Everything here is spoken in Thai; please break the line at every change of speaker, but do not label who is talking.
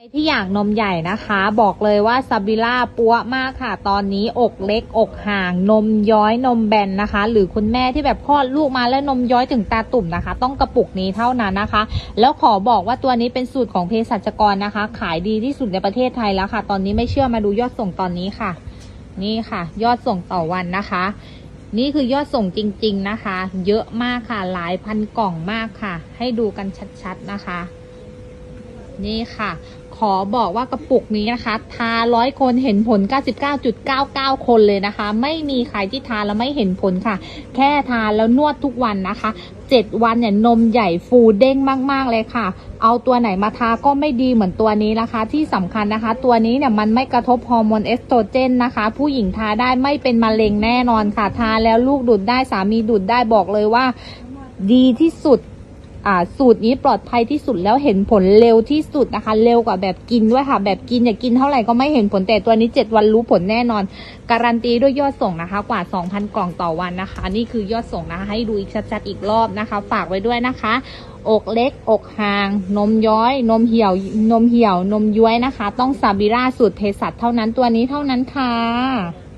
ใครที่อยากนมใหญ่นะคะ บอกเลยว่าซาบิล่าปัวมากค่ะ ตอนนี้อกเล็กอกห่าง นมย้อยนมแบนนะคะ หรือคุณแม่ที่แบบคลอดลูกมาแล้วนมย้อยถึงตาตุ่มนะคะ ต้องกระปุกนี้เท่านั้นนะคะ แล้วขอบอกว่าตัวนี้เป็นสูตรของเภสัชกรนะคะ ขายดีที่สุดในประเทศไทยแล้วค่ะ ตอนนี้ไม่เชื่อมาดูยอดส่งตอนนี้ค่ะ นี่ค่ะ ยอดส่งต่อวันนะคะ นี่คือยอดส่งจริง ๆนะคะ เยอะมากค่ะ หลายพันกล่องมากค่ะ ให้ดูกันชัดๆนะคะ นี่ค่ะ ขอบอกว่ากระปุกนี้นะคะ ทาร้อยคนเห็นผล 99.99 คนเลยนะคะ ไม่มีใครที่ทานแล้วไม่เห็นผลค่ะ แค่ทานแล้วนวดทุกวันนะคะ 7 วันเนี่ยนมใหญ่ฟูเด้งมาก ๆ เลยค่ะ เอาตัวไหนมาทาก็ไม่ดีเหมือนตัวนี้นะคะ ที่สำคัญนะคะ ตัวนี้เนี่ยมันไม่กระทบฮอร์โมนเอสโตรเจนนะคะ ผู้หญิงทาได้ไม่เป็นมะเร็งแน่นอนค่ะ ทาแล้วลูกดูดได้สามีดูดได้บอกเลยว่า ดีที่สุด สูตรนี้ปลอดภัยที่สุดแล้วเห็นผลเร็วที่สุดนะคะ เร็วกว่าแบบกินด้วยค่ะ แบบกินอย่ากินเท่าไหร่ก็ไม่เห็นผลแต่ตัวนี้ 7 วันรู้ผลแน่นอน การันตีด้วยยอดส่งนะคะ กว่า 2,000 กล่องต่อวันนะคะ นี่คือยอดส่งนะคะ ให้ดูอีกชัดๆอีกรอบนะคะ ฝากไว้ด้วยนะคะ อกเล็ก อกห่าง นมย้อย นมเหี่ยว นมเหี่ยว นมย้วยนะคะ ต้องซาบิราสูตรเภสัชเท่านั้นตัวนี้เท่านั้นค่ะ